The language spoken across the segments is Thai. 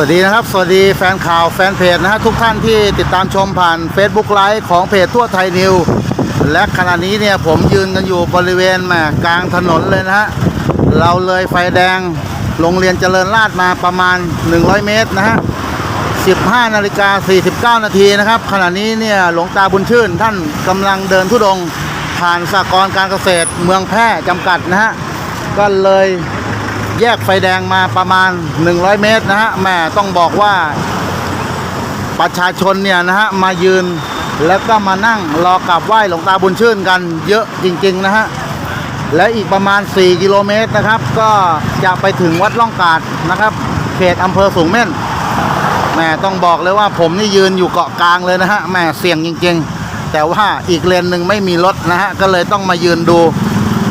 สวัสดีนะครับ สวัสดีแฟนข่าวแฟนเพจนะฮะทุกท่านที่ติดตามชมผ่าน Facebook ไลฟ์ของเพจทั่วไทยนิว และขณะนี้เนี่ยผมยืนกันอยู่บริเวณแหมกลางถนนเลยนะฮะเราเลยไฟแดงโรงเรียนเจริญราษฎร์มาประมาณ 100 เมตรนะฮะ 15นาฬิกา49 นาทีนะครับ ขณะนี้เนี่ยหลวงตาบุญชื่น ท่านกำลังเดินทุดงผ่านสากรการเกษตรเมืองแพร่จำกัดนะฮะก็เลย แยกไฟแดงมาประมาณ 100 เมตรนะฮะแม่ต้องบอกว่าประชาชนเนี่ยนะฮะมายืนแล้วก็มานั่งรอกราบไหว้หลวงตาบุญชื่นกันเยอะจริงๆนะฮะและอีกประมาณ 4 กิโลเมตรนะครับ ก็จะไปถึงวัดล่องกาดนะครับ เขตอำเภอสูงเม่นแหม่ต้องบอกเลยว่าผมนี่ยืนอยู่เกาะกลางเลยนะฮะแหม่เสี่ยงจริงๆ แต่ว่าอีกเลนหนึ่งไม่มีรถนะฮะก็เลยต้องมายืนดู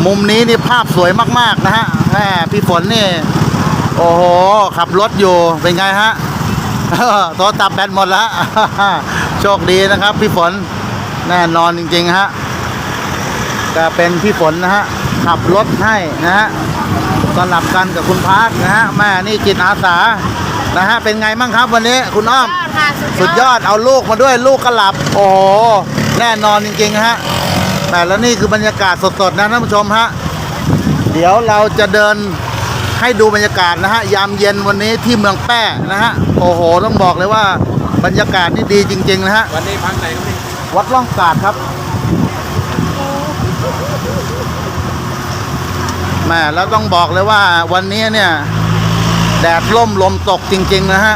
มุมนี้นี่ภาพสวยมากๆนะฮะ ม่พี่ฝนนี่ โอ้โห ขับรถอยู่เป็นไงฮะโทรศัพท์แบตหมดแล้วโชคดีนะครับ พี่ฝนแน่นอนจริงๆฮะก็เป็นพี่ฝนนะฮะขับรถให้นะฮะสลับกันกับคุณพาร์คนะฮะแม่นี่จิตอาสานะฮะเป็นไงบ้างครับวันนี้คุณอ้อมยอดค่ะสุดยอดเอาลูกมาด้วยลูกก็หลับ โอ้โหแน่นอนจริงๆฮะแต่แล้วนี่คือบรรยากาศสดๆนะท่านผู้ชมฮะ เดี๋ยวเราจะเดินให้ดูบรรยากาศนะฮะ ยามเย็นวันนี้ที่เมืองแป้นะฮะ โอ้โห ต้องบอกเลยว่าบรรยากาศนี่ดีจริง ๆ นะฮะ วันนี้พักไหนครับพี่วัดล่องกาดครับแม่แล้วต้องบอกเลยว่าวันนี้เนี่ยแดดร่มลมตกจริง ๆ นะฮะ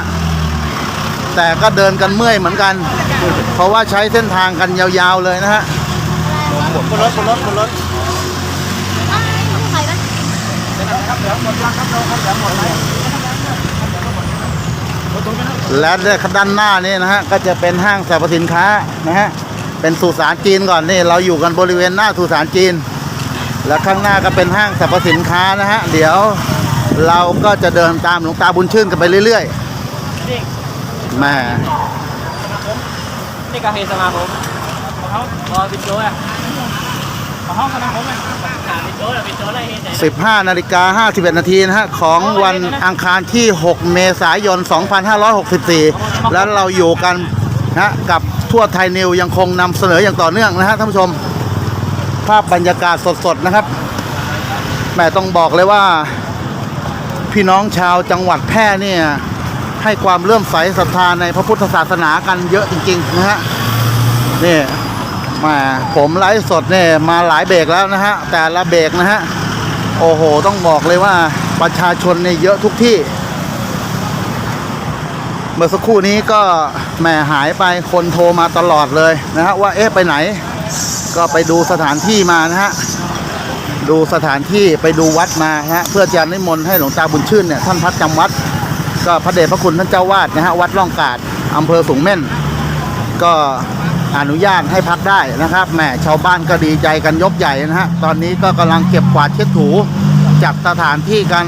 แต่ก็เดินกันเมื่อยเหมือนกัน เพราะว่าใช้เส้นทางกันยาวๆเลยนะฮะบนรถบนรถบนรถ ใครนะ และด้านหน้านี่นะฮะก็จะเป็นห้างสรรพสินค้านะฮะเป็นสุสานจีนก่อนนี่เราอยู่กันบริเวณหน้าสุสานจีน และข้างหน้าก็เป็นห้างสรรพสินค้านะฮะเดี๋ยวเราก็จะเดินตามหลวงตาบุญชื่นกันไปเรื่อยๆแม่นี่กาเฮสมาผมเขารอปิดโจ้อะ ห้องคณะผมอะถามปิดโจ้อะปิดโจ้อะไรเฮไหน15นาฬิกา51นาทีนะฮะ ของวันอังคารที่ 6 เมษายน 2564 แล้วเราอยู่กันนะกับทั่วไทยนิวยังคงนำเสนออย่างต่อเนื่องนะฮะท่านผู้ชม ภาพบรรยากาศสดๆนะครับแหม่ต้องบอกเลยว่า พี่น้องชาวจังหวัดแพร่เนี่ย ให้ความเลื่อมใสศรัทธาในพระพุทธศาสนากันเยอะจริงๆนะฮะนี่ มาผมไลฟ์สดเนี่ยมาหลายเบรกแล้วนะฮะ แต่ละเบรกนะฮะ โอ้โห ต้องบอกเลยว่าประชาชนเนี่ยเยอะทุกที่ เมื่อสักครู่นี้ก็แหมหายไปคนโทรมาตลอดเลยนะฮะ ว่าเอ๊ะไปไหน ก็ไปดูสถานที่มานะฮะ ดูสถานที่ไปดูวัดมาฮะ เพื่อจะนิมนต์ให้หลวงตาบุญชื่นเนี่ยท่านพักจำวัด ก็พระเดชพระคุณท่านเจ้าวาดนะฮะ วัดร่องกาดอำเภอสูงเม่น ก็ อนุญาตให้พักได้นะครับแหมชาวบ้านก็ดีใจกันยกใหญ่นะฮะตอนนี้ก็กำลังเก็บกวาดเช็ดถูจัดสถานที่กัน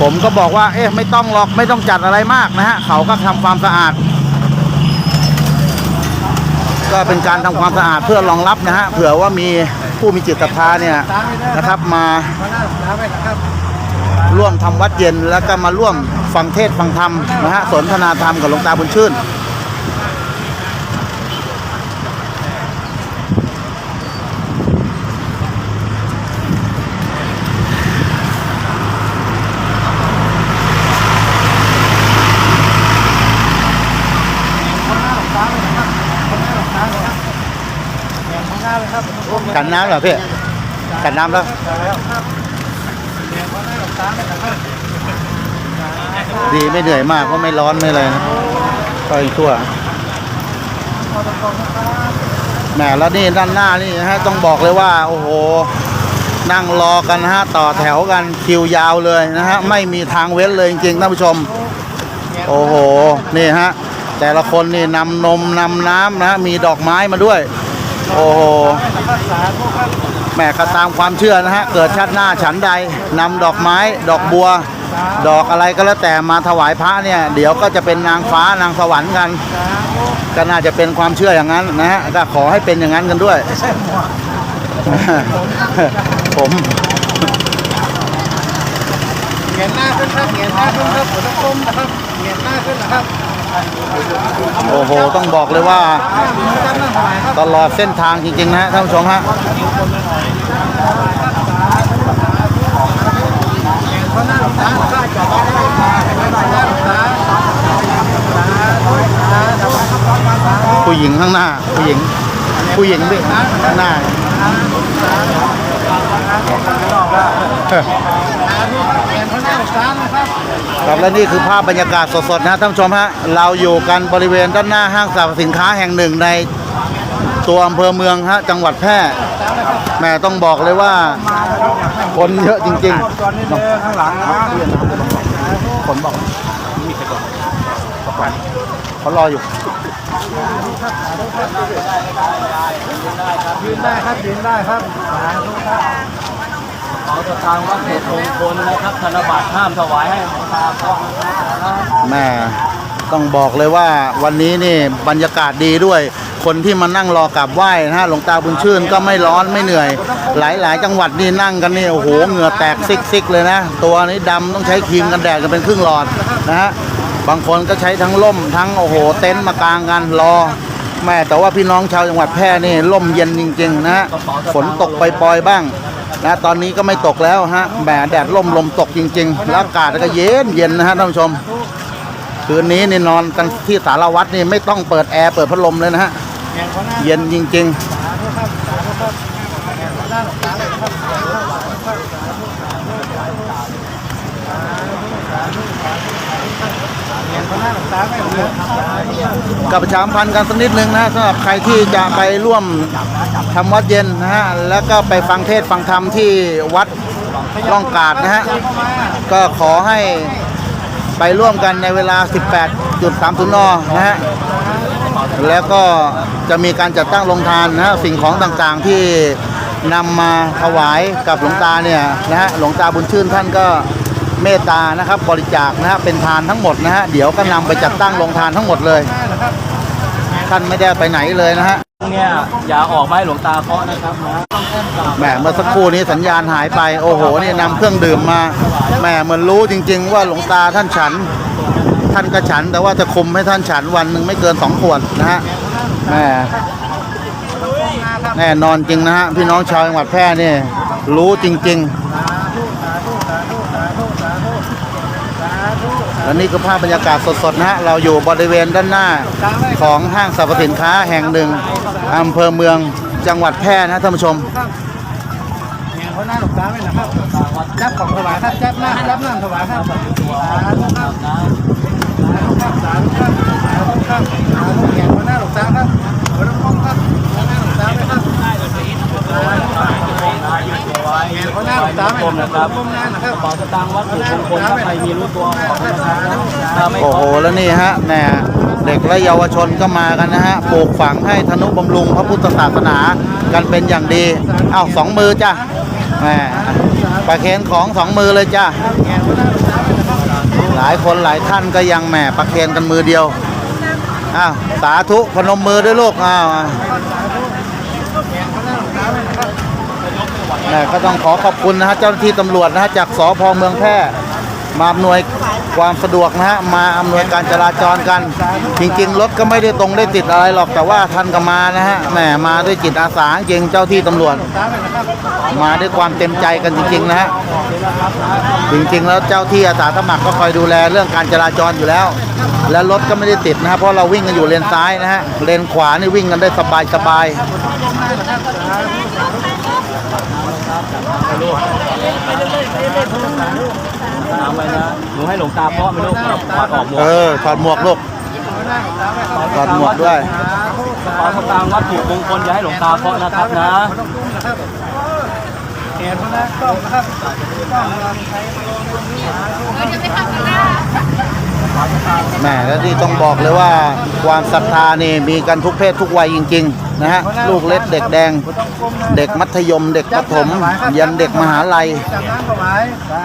ผมก็บอกว่า เอ๊ะไม่ต้องหรอกไม่ต้องจัดอะไรมากนะฮะเขาก็ทำความสะอาด ก็เป็นการทำความสะอาดเพื่อรองรับนะฮะเผื่อว่ามีผู้มีจิตศรัทธาเนี่ยนะครับมาร่วมทำวัดเย็นแล้วก็มาร่วมฟังเทศฟังธรรมนะฮะสนทนาธรรมกับหลวงตาบุญชื่น กันน้ำเหรอพี่กันน้ำแล้ว ดีไม่เหนื่อยมากเพราะไม่ร้อนไม่อะไรนะก็อีกทั่วแหมแล้วนี่ด้านหน้านี่ฮะต้องบอกเลยว่า โอ้โห นั่งรอกันฮะต่อแถวกันคิวยาวเลยนะฮะไม่มีทางเว้นเลยจริงๆท่านผู้ชม โอ้โห นี่ฮะแต่ละคนนี่นำนมนำน้ำนะมีดอกไม้มาด้วย โอ้โหแหม่ก็ตามความเชื่อนะฮะ เกิดชาติหน้าฉันใดนำดอกไม้ ดอกบัว ดอกอะไรก็แล้วแต่มาถวายพระเนี่ย เดี๋ยวก็จะเป็นนางฟ้านางสวรรค์กัน ก็น่าจะเป็นความเชื่ออย่างนั้นนะฮะ ก็ขอให้เป็นอย่างนั้นกันด้วย ผมเงียนหน้าขึ้นครับเงียนหน้าขึ้นครับหัวต้องก้มนะครับเงียนหน้าขึ้นนะครับ โอ้โห ต้องบอกเลยว่า ตลอดเส้นทางจริง ๆ นะฮะท่านผู้ชมฮะเพราะหน้าหลวงตานะผู้หญิงข้างหน้า ผู้หญิง ผู้หญิงด้วยข้างหน้า ครับและนี่คือภาพบรรยากาศสดๆนะท่านผู้ชมฮะเราอยู่กันบริเวณด้านหน้าห้างสรรพสินค้าแห่งหนึ่งในตัวอำเภอเมืองฮะจังหวัดแพร่แหม่ต้องบอกเลยว่า คนเยอะจริงตอนนี้เลยข้างหลังนะคนบอกเขารออยู่ยืนได้ครับยืนได้ครับสาธุครับ ขอสตางวัดเขตมงคลนะครับธนบัตรห้ามถวายให้หลวงตาเพราะนะแม่ต้องบอกเลยว่าวันนี้นี่บรรยากาศดีด้วย คนที่มานั่งรอกราบไหว้นะฮะหลวงตาบุญชื่นก็ไม่ร้อนไม่เหนื่อย หลายๆ จังหวัดนี่นั่งกันนี่โอ้โหเหงื่อแตกซิกๆเลยนะ ตัวนี้ดำต้องใช้ครีมกันแดดกันเป็นครึ่งหลอดนะฮะบางคนก็ใช้ทั้งล่มทั้งโอ้โหเต็นท์มากางกันรอ แม่แต่ว่าพี่น้องชาวจังหวัดแพร่นี่ล่มเย็นจริงๆนะฮะฝนตกปล่อยๆบ้าง นะตอนนี้ก็ไม่ตกแล้วฮะแหมแดดล่มลมตกจริง ๆ แล้วอากาศก็เย็นเย็นนะฮะท่านผู้ชม คืนนี้นี่นอนกันที่สารวัตรนี่ไม่ต้องเปิดแอร์เปิดพัดลมเลยนะฮะ เย็นจริง ๆงียนเพราะหน้าหลวงตาไม่เหลือ ๆ กับประชาสัมพันธ์กันสักนิดนึงนะสำหรับใครที่จะไปร่วมทำวัดเย็นนะฮะแล้วก็ไปฟังเทศฟังธรรมที่วัดล่องกาดนะฮะก็ขอให้ไปร่วมกันในเวลา 18.30 นนะฮะแล้วก็จะมีการจัดตั้งโรงทานนะฮะสิ่งของต่างๆที่นำมาถวายกับหลวงตาเนี่ยนะฮะหลวงตาบุญชื่นท่านก็ เมตตานะครับบริจาคนะฮะเป็นทานทั้งหมดนะฮะเดี๋ยวก็นำไปจัดตั้งโรงทานทั้งหมดเลยท่านไม่ได้ไปไหนเลยนะฮะเนี่ยอย่าออกมาให้หลวงตาเคาะนะครับนะต้องแก้มกราบแหมเมื่อสักครู่นี้สัญญาณหายไปโอ้โหนี่นำเครื่องดื่มมาแหมเหมือนรู้จริง ๆ ว่าหลวงตาท่านฉัน ท่านก็ฉัน แต่ว่าจะคุมให้ท่านฉันวันหนึ่งไม่เกินสองขวดนะฮะแหมแน่นอนจริงนะฮะพี่น้องชาวจังหวัดแพร่นี่รู้จริง ๆ และนี่คือภาพบรรยากาศสดๆนะฮะเราอยู่บริเวณด้านหน้าของห้างสรรพสินค้าแห่งหนึ่งอำเภอเมืองจังหวัดแพร่นะท่านผู้ชมเงียนเพราหน้าหลวงตาไม่นะครับจับของถวายครับจับหน้าจับหน้าถวายครับสาธุครับสาธุครับสาธุครับสาธุครับสาธุเงียนเขาหน้าหลวงตาครับหัวต้องก้มครับเพราะหน้าหลวงตาไม่ครับ เงียนเพราหน้าตาไม่นะครับก้มหน้านะครับขอสตางค์วัดเขตมงคลถ้าใครมีรู้ตัวออนะครับโอ้โหแล้วนี่ฮะแหม่เด็กและเยาวชนก็มากันนะฮะปลูกฝังให้ธนุบำรุงพระพุทธศาสนากันเป็นอย่างดีอ้าวสองมือจ้ะแหมประเคนของสองมือเลยจ้ะหลายคนหลายท่านก็ยังแหมประเคนกันมือเดียวอ้าวสาธุพนมมือด้วยลูกอ้าว แหม่ก็ต้องขอขอบคุณนะฮะเจ้าหน้าที่ตำรวจนะฮะจากสพเมืองแพร่มาอำนวยความสะดวกนะฮะมาอำนวยการจราจรกัน จริง ๆ รถก็ไม่ได้ตรงได้ติดอะไรหรอกแต่ว่าท่านก็มานะฮะแหมมาด้วยจิตอาสาจริงเจ้าที่ตำรวจ มาด้วยความเต็มใจกันจริง ๆ นะฮะจริง ๆ แล้วเจ้าที่อาสาสมัครก็คอยดูแลเรื่องการจราจรอยู่แล้ว และรถก็ไม่ได้ติดนะฮะเพราะเราวิ่งกันอยู่เลนซ้ายนะฮะเลนขวานี่วิ่งกันได้สบายสบาย ๆตามไปนะหนูให้หลวงตาเคาะไม่รู้ถอดออกหมวกเออถอดหมวกลูกถอดหมวกด้วยขอสตางค์วัดถูกมงคลอย่าให้หลวงตาเคาะนะครับนะเงียนเพราะหน้าก้มนะครับก้มครับเออเดี๋ยวไปทำกันน้า แหมแล้วที่ต้องบอกเลยว่าความศรัทธานี่มีกันทุกเพศทุกวัยจริงๆนะฮะลูกเล็กเด็กแดง เด็กมัธยม เด็กประถม ยันเด็กมหาลัย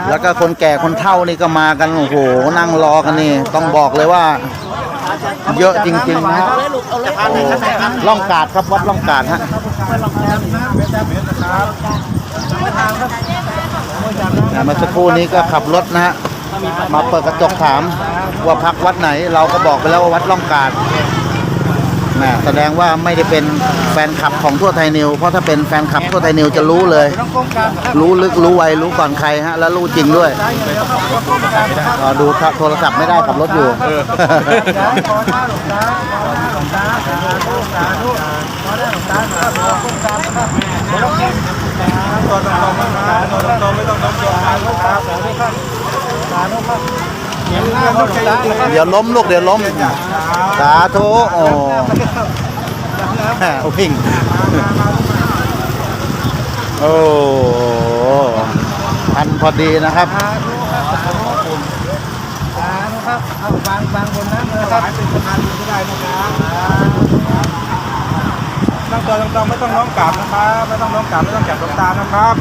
แล้วก็คนแก่คนเฒ่านี่ก็มากันโอ้โหนั่งรอกันนี่ต้องบอกเลยว่า เยอะจริงๆนะฮะล่องกาดครับวัดล่องกาดฮะจับน้ำจับเม็ดนะครับไม่ทางครับไม่จับน้ำนะเมื่อสักครู่นี้ก็ขับรถนะฮะ มาเปิดกระจกถามว่าพักวัดไหน เราก็บอกไปแล้วว่าวัดล่องกาดแหมแสดงว่าไม่ได้เป็นแฟนคลับของทั่วไทยนิว เพราะถ้าเป็นแฟนคลับทั่วไทยนิวจะรู้เลย รู้ลึกรู้ไวรู้ก่อนใครฮะ แล้วรู้จริงด้วยซ้ายอย่างเดียวครับต้องกลมกลางนะครับรอดูครับโทรศัพท์ไม่ได้ขับรถอยู่ลวงตาของตาสาธุสาธุขอหน้าหลวงตาครับต้องกางนะครับไม่ต้องตรงๆ เห็นหน้าหลวงตานะครับเดี๋ยวล้มลูกเดี๋ยวล้ม สาธุโอ้แหมวิ่งโอ้พันพอดีนะครับสาธุครับสาธุสาธุครับเอาบางบางบนน้ำเลยครับเป็นประธานก็ได้นะครับนั่งตัวตรงๆไม่ต้องน้อมกราบนะครับ ไม่ต้องน้อมกราบไม่ต้องจับดวงตานะครับ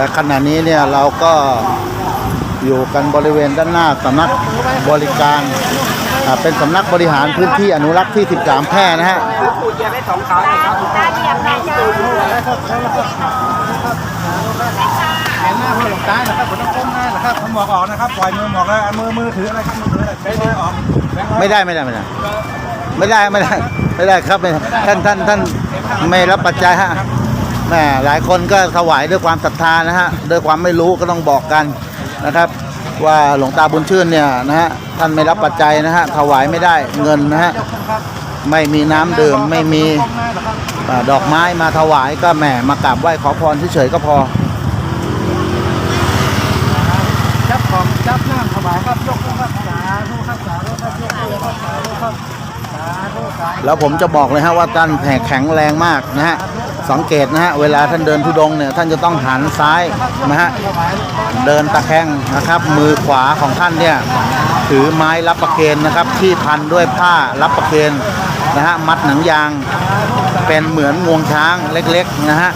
และขณะนี้เนี่ยเราก็อยู่กันบริเวณด้านหน้าสำนักบริการอ่าเป็นสำนักบริหารพื้นที่อนุรักษ์ที่ 13 แพร่นะฮะตาเหยียบนะจ๊ะเห็นหน้าพ่อหลวงตานะครับผมต้องก้มหน้านะครับผมบอกออกนะครับ ปล่อยมือบอกเลยมือมือถืออะไรครับมือถืออะไรใช้มือออกแบงค์ร้อยไม่ได้ไม่ได้ไม่ได้ ไม่ได้ไม่ได้ไม่ได้ครับไม่ได้ท่านท่านท่านไม่รับปัจจัยฮะ แหมหลายคนก็ถวายด้วยความศรัทธานะฮะด้วยความไม่รู้ก็ต้องบอกกันนะครับ ว่าหลวงตาบุญชื่นเนี่ยนะฮะท่านไม่รับปัจจัยนะฮะถวายไม่ได้เงินนะฮะไม่มีน้ำดื่มไม่มีดอกไม้มาถวายก็แหมมากราบไหว้ขอพรเฉยๆก็พอจับของจับน้าถวายครับยกมือครับสาธุครับสาธุครับยกมือครับสาธุครับสาธุสาธุแล้วผมจะบอกเลยฮะว่าท่านแผ่แข็งแรงมากนะฮะ สังเกตนะฮะเวลาท่านเดินทุดงเนี่ยท่านจะต้องหันซ้ายนะฮะเดินตะแคงนะครับ มือขวาของท่านเนี่ยถือไม้รับประเคนนะครับ ที่พันด้วยผ้ารับประเคนนะฮะมัดหนังยาง เป็นเหมือนงวงช้างเล็กๆนะฮะ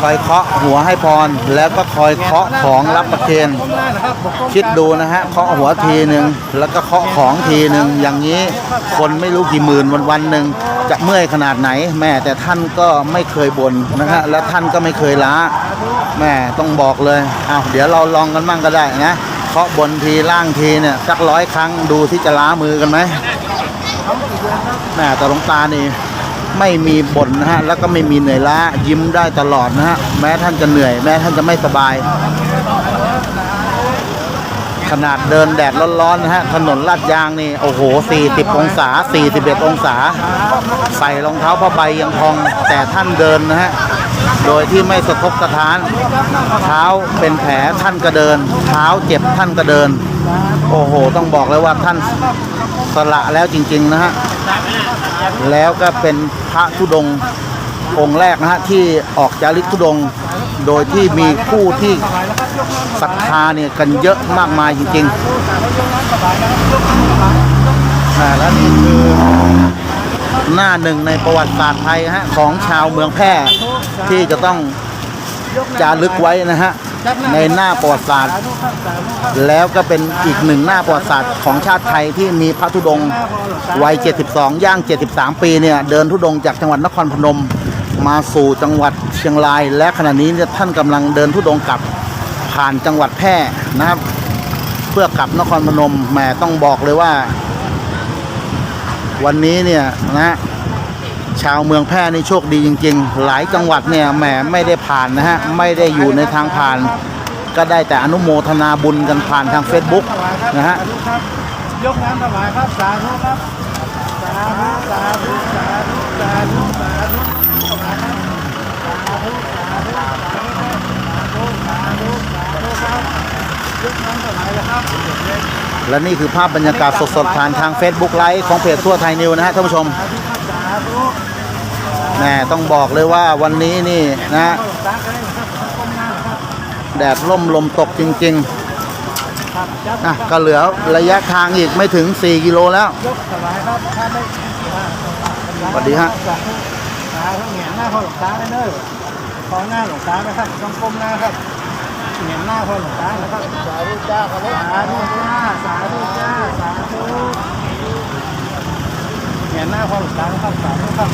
คอยเคาะหัวให้พร แล้วก็คอยเคาะของรับประเคนก้มหน้านะครับผมก้มคิดดูนะฮะเคาะหัวทีหนึ่งแล้วก็เคาะของทีหนึ่งอย่างนี้คนไม่รู้กี่หมื่นวันวันหนึ่งจะเมื่อยขนาดไหน แม่แต่ท่านก็ไม่เคยบ่นนะฮะและท่านก็ไม่เคยล้าแม่ต้องบอกเลยเอาเดี๋ยวเราลองกันมั่งก็ได้นะเคาะบนทีล่างทีเนี่ยสักร้อยครั้งดูที่จะล้ามือกันไหมแม่แต่หลวงตานี่ ไม่มีบ่นนะฮะแล้วก็ไม่มีเหนื่อยล้ายิ้มได้ตลอดนะฮะแม้ท่านจะเหนื่อย แม้ท่านจะไม่สบาย ขนาดเดินแดดร้อนๆนะฮะถนนลาดยางนี่โอ้โห 40 องศา 41 องศา ใส่รองเท้าผ้าใบยังพองแต่ท่านเดินนะฮะโดยที่ไม่สะทกสะท้าน เท้าเป็นแผลท่านก็เดิน เท้าเจ็บท่านก็เดิน โอ้โห ต้องบอกเลยว่าท่านสละแล้วจริง ๆ นะฮะ แล้วก็เป็นพระธุดงองค์แรกนะฮะ ที่ออกจาริกธุดง โดยที่มีผู้ที่ศรัทธาเนี่ยกันเยอะมากมายจริงๆและนี่คือหน้าหนึ่งในประวัติศาสตร์ไทยฮะของชาวเมืองแพร่ที่จะต้องจารึกไว้นะฮะ ในหน้าประวัติศาสตร์ แล้วก็เป็นอีกหนึ่งหน้าประวัติศาสตร์ของชาติไทยที่มีพระธุดงค์วัย 72 ย่าง 73 ปีเนี่ยเดินธุดงค์จากจังหวัดนครพนม มาสู่จังหวัดเชียงราย และขณะนี้ท่านกำลังเดินธุดงค์กลับผ่านจังหวัดแพร่นะครับ เพื่อกลับนครพนมแหมต้องบอกเลยว่า วันนี้เนี่ยนะ ชาวเมืองแพร่นี่โชคดีจริง ๆ หลายจังหวัดเนี่ยแหมไม่ได้ผ่านนะฮะไม่ได้อยู่ในทางผ่าน ก็ได้แต่อนุโมทนาบุญกันผ่านทาง Facebook นะฮะยกน้ำถวายครับสาธุครับสาธุสาธุสาธุสาธุสาธุถวายครับสาธุสาธุสาธุสาธุสาธุครับยกน้ำถวายเลยครับและนี่คือภาพบรรยากาศสดๆผ่านทาง Facebook ไลฟ์ของเพจทั่วไทยนิวนะฮะท่านผู้ชม แหมต้องบอกเลยว่าวันนี้นี่นะ แดดร่มลมตกจริงๆอะก็เหลือระยะทางอีกไม่ถึง 4 กิโลแล้วสวัสดีฮะสาธุสาธุแหงนหน้าพ่อหลวงตาเลยเนอะขอหน้าหลวงตานะครับต้องก้มหน้าครับเห็นหน้าพ่อหลวงตานะครับสาธุจ้าครับสาธุจ้าสาธุจ้าสาธุเห็นหน้าพ่อหลวงตานะครับสาธุครับ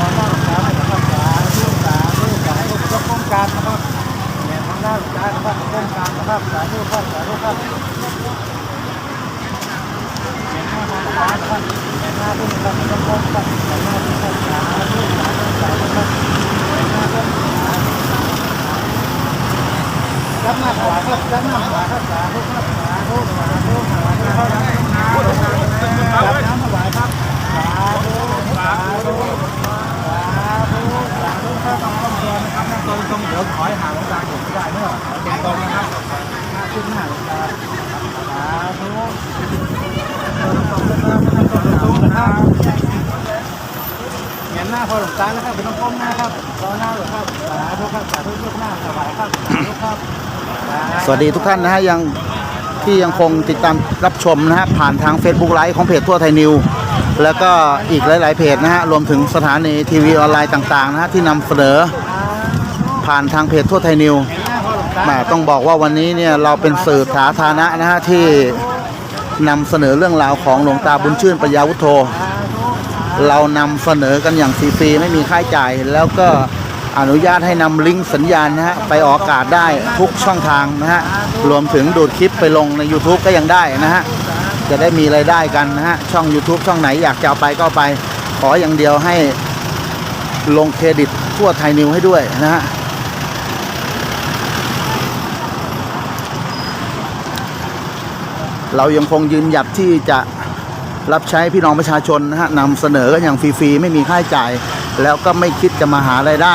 ขอหน้าหลวงตานะครับสาธุสาธุสาธุยกป้องกันนะครับเห็นหน้าหลวงตานะครับป้องกันนะครับสาธุครับสาธุครับเห็นหน้าพ่อหลวงตานะครับเห็นหน้าผู้มีความยกป้องกันเห็นหน้าผู้ครับสาธุสาธุสาธุครับเห็นหน้าพ่อหลวงตา รับหน้าขวาครับรับหน้าขวาครับสาธุครับสาธุสาธุสาธุเข้าน้ำรับน้ำถวายครับสาธุสาธุสาธุสาธุครับต้องต้องเดินนะครับนั่งตรงตรงเดี๋ยวถอยห่างหลวงตาผมไม่ได้เนอะตรงตรงนะครับหน้าขึ้นหน้าหลวงตาสาธุตรงนะครับตรงตรงนะครับเห็นหน้าพอหลวงตานะครับเป็นต้องก้มหน้าครับรอหน้าหลวงครับสาธุครับสาธุยกหน้าถวายครับสาธุครับ สวัสดีทุกท่านนะฮะยังที่ยังคงติดตามรับชมนะฮะผ่านทาง Facebook ไลฟ์ของเพจทั่วไทยนิว แล้วก็อีกหลาย ๆ เพจนะฮะรวมถึงสถานีทีวีออนไลน์ต่าง ๆ นะฮะที่นำเสนอผ่านทางเพจทั่วไทยนิวแหมต้องบอกว่าวันนี้เนี่ยเราเป็นสื่อสาธารณะนะฮะที่นำเสนอเรื่องราวของหลวงตาบุญชื่นปัญญาวุฒโธเรานำเสนอกันอย่างฟรีๆไม่มีค่าใช้จ่ายแล้วก็ อนุญาตให้นำลิงก์สัญญาณนะฮะไปออกอากาศได้ทุกช่องทางนะฮะรวมถึงดูดคลิปไปลงใน YouTube ก็ยังได้นะฮะจะได้มีรายได้กันนะฮะช่อง YouTube ช่องไหนอยากจะเอาไปก็ไป ขออย่างเดียวให้ลงเครดิตทั่วไทยนิวให้ด้วยนะฮะเรายังคงยืนหยัดที่จะรับใช้พี่น้องประชาชนนะฮะนำเสนอกันอย่างฟรีๆ ไม่มีค่าใช้จ่าย แล้วก็ไม่คิดจะมาหารายได้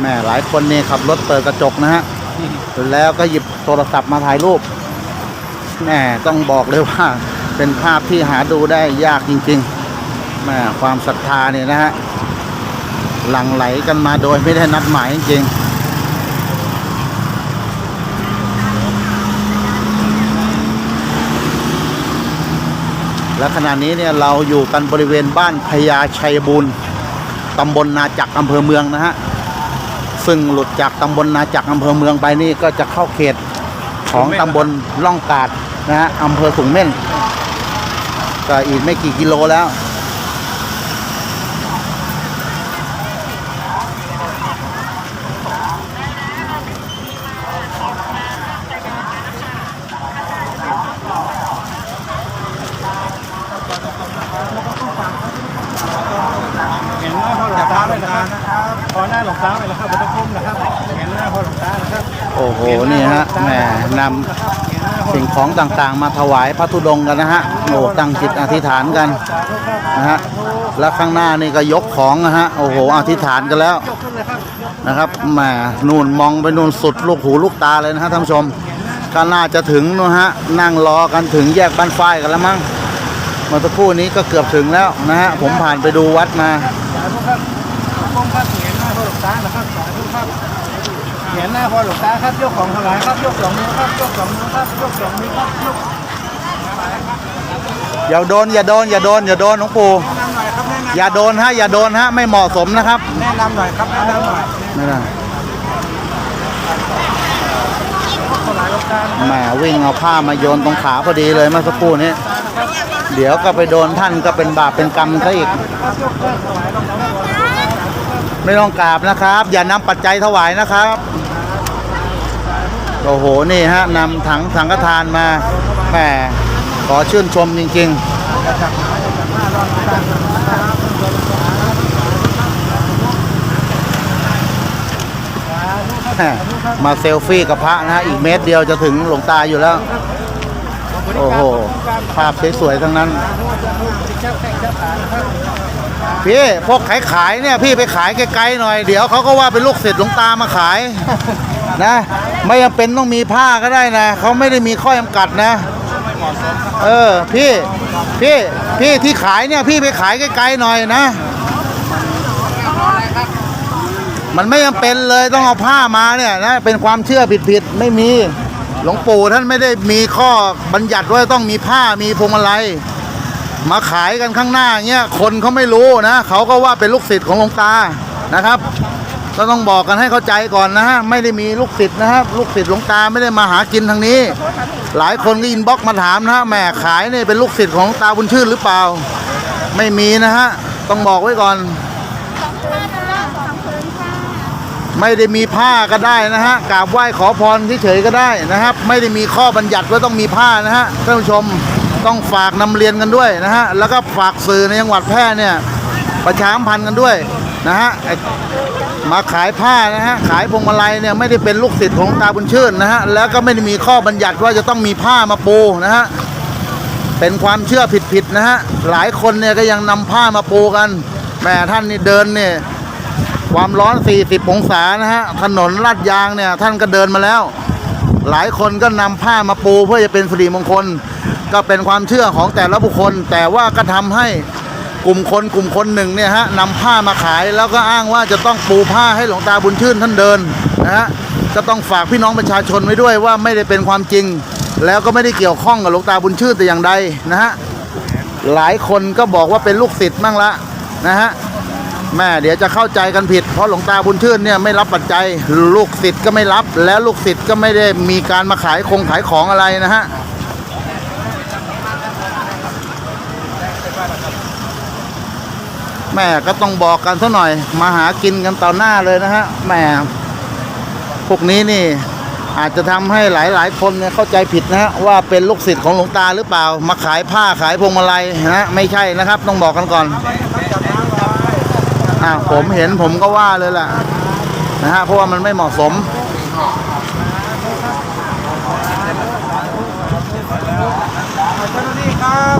แม่หลายคนเนี่ยขับรถเปิดกระจกนะฮะ แล้วก็หยิบโทรศัพท์มาถ่ายรูปแม่ต้องบอกเลยว่า เป็นภาพที่หาดูได้ยากจริงๆแม่ความศรัทธาเนี่ยนะฮะหลั่งไหลกันมาโดยไม่ได้นัดหมายจริงๆและขณะนี้เนี่ยเราอยู่กันบริเวณบ้านพญาชัยบุญตำบลนาจักรอำเภอเมืองนะฮะ ซึ่งหลุดจากตำบลนาจักรอำเภอเมืองไปนี่ก็จะเข้าเขตของตำบลล่องกาดนะฮะอำเภอสูงเม่นก็อีกไม่กี่กิโลแล้ว เห็นหน้าพ่อหลวงตาเลยนะครับขอหน้าหลวงตาเลยนะครับไม่ต้องก้มนะครับเห็นหน้าพ่อหลวงตานะครับ โอ้โห นี่ฮะแหมนำสิ่ง ของต่างๆ มาถวายพระธุดงค์กันนะฮะโอ้ตั้งจิตอธิษฐานกันนะฮะแล้วข้างหน้านี่ก็ยกของนะฮะโอ้โหอธิษฐานกันแล้วนะครับแหมนู่นมองไปนู่นสุดลูกหูลูกตาเลยนะฮะท่านผู้ชมก็น่าจะถึงนู่นฮะนั่งรอกันถึงแยกบ้านฝ้ายกันแล้วมั้งเมื่อสักครู่นี้ก็เกือบถึงแล้วนะฮะผมผ่านไปดูวัดมา เห็นหน้าพอหลวงตานะครับสาธุครับเห็นหน้าพอหลวงตาครับ ยกของถวายครับ ยกสองมือครับ ยกสองมือครับ ยกสองมือครับ ยกอย่าโดน อย่าโดน อย่าโดน อย่าโดนหลวงปู่ แนะนำหน่อยครับแนะนอย่าโดนฮะ อย่าโดนฮะ ไม่เหมาะสมนะครับำแนะนำหน่อยครับแนะนำหน่อยไม่ได้ถวายหลวงตาแหมวิ่งเอาผ้ามาโยนตรงขาพอดีเลยเมื่อสักครู่นี้ เดี๋ยวก็ไปโดนท่านก็เป็นบาปเป็นกรรมซะอีก ครับยกเลิกถวายหลวงตาไม่ต้องกราบนะครับ อย่านำปัจจัยถวายนะครับ โอ้โห นี่ฮะนำถังสังฆทานมาแหมขอชื่นชมจริงๆแหม่มาเซลฟี่กับพระนะฮะ อีกเมตรเดียวจะถึงหลวงตาอยู่แล้ว โอ้โห ภาพสวยๆ ทั้งนั้น พี่พวกขายขายเนี่ย พี่ไปขายไกลๆหน่อย เดี๋ยวเขาก็ว่าเป็นลูกศิษย์หลวงตามาขาย นะ ไม่จำเป็นต้องมีผ้าก็ได้นะเขาไม่ได้มีข้อจำกัดนะ เออพี่พี่พี่ที่ขายเนี่ยพี่ไปขายไกลๆหน่อยนะ มันไม่จำเป็นเลยต้องเอาผ้ามาเนี่ยนะเป็นความเชื่อผิดๆไม่มีหลวงปู่ท่านไม่ได้มีข้อบัญญัติว่าต้องมีผ้ามีพวงมาลัยมาขายกันข้างหน้าเงี้ยคนเขาไม่รู้นะเขาก็ว่าเป็นลูกศิษย์ของหลวงตานะครับ ก็ต้องบอกกันให้เข้าใจก่อนนะฮะไม่ได้มีลูกศิษย์นะครับลูกศิษย์หลวงตาไม่ได้มาหากินทางนี้ หลายคนก็อินบ็อกมาถามนะฮะแหมขายเนี่ยเป็นลูกศิษย์ของตาบุญชื่นหรือเปล่า ไม่มีนะฮะต้องบอกไว้ก่อน ไม่ได้มีผ้าก็ได้นะฮะกราบไหว้ขอพรเฉยๆก็ได้นะครับ ไม่ได้มีข้อบัญญัติว่าต้องมีผ้านะฮะท่านผู้ชมต้องฝากนำเรียนกันด้วยนะฮะแล้วก็ฝากสื่อในจังหวัดแพร่เนี่ยประชาสัมพันธ์กันด้วยนะฮะ มาขายผ้านะฮะขายพวงมาลัยเนี่ยไม่ได้เป็นลูกศิษย์ของตาบุญชื่นนะฮะแล้วก็ไม่ได้มีข้อบัญญัติว่าจะต้องมีผ้ามาปูนะฮะเป็นความเชื่อผิดๆนะฮะหลายคนเนี่ยก็ยังนำผ้ามาปูกันแม่ท่านนี่เดินเนี่ยความร้อน 40 องศานะฮะถนนลาดยางเนี่ยท่านก็เดินมาแล้ว หลายคนก็นำผ้ามาปูเพื่อจะเป็นสิริมงคล ก็เป็นความเชื่อของแต่ละบุคคล แต่ว่าก็ทำให้ กลุ่มคนกลุ่มคนหนึ่งเนี่ยฮะนำผ้ามาขายแล้วก็อ้างว่าจะต้องปูผ้าให้หลวงตาบุญชื่นท่านเดินนะฮะก็ต้องฝากพี่น้องประชาชนไว้ด้วยว่าไม่ได้เป็นความจริง แล้วก็ไม่ได้เกี่ยวข้องกับหลวงตาบุญชื่นแต่อย่างใดนะฮะหลายคนก็บอกว่าเป็นลูกศิษย์มั่งละนะฮะแม่เดี๋ยวจะเข้าใจกันผิด เพราะหลวงตาบุญชื่นเนี่ยไม่รับปัจจัย ลูกศิษย์ก็ไม่รับ แล้วลูกศิษย์ก็ไม่ได้มีการมาขายคงขายของอะไรนะฮะ ม่ก็ต้องบอกกันซะหน่อย มาหากินกันต่อหน้าเลยนะฮะแม่พวกนี้นี่อาจจะทำให้หลายๆ คนเนี่ยเข้าใจผิดนะฮะว่าเป็นลูกศิษย์ของหลวงตาหรือเปล่า มาขายผ้าขายพวงมาลัยนะฮะไม่ใช่นะครับ ต้องบอกกันก่อนอ่าผมเห็นผมก็ว่าเลยแหละนะฮะเพราะว่ามันไม่เหมาะสม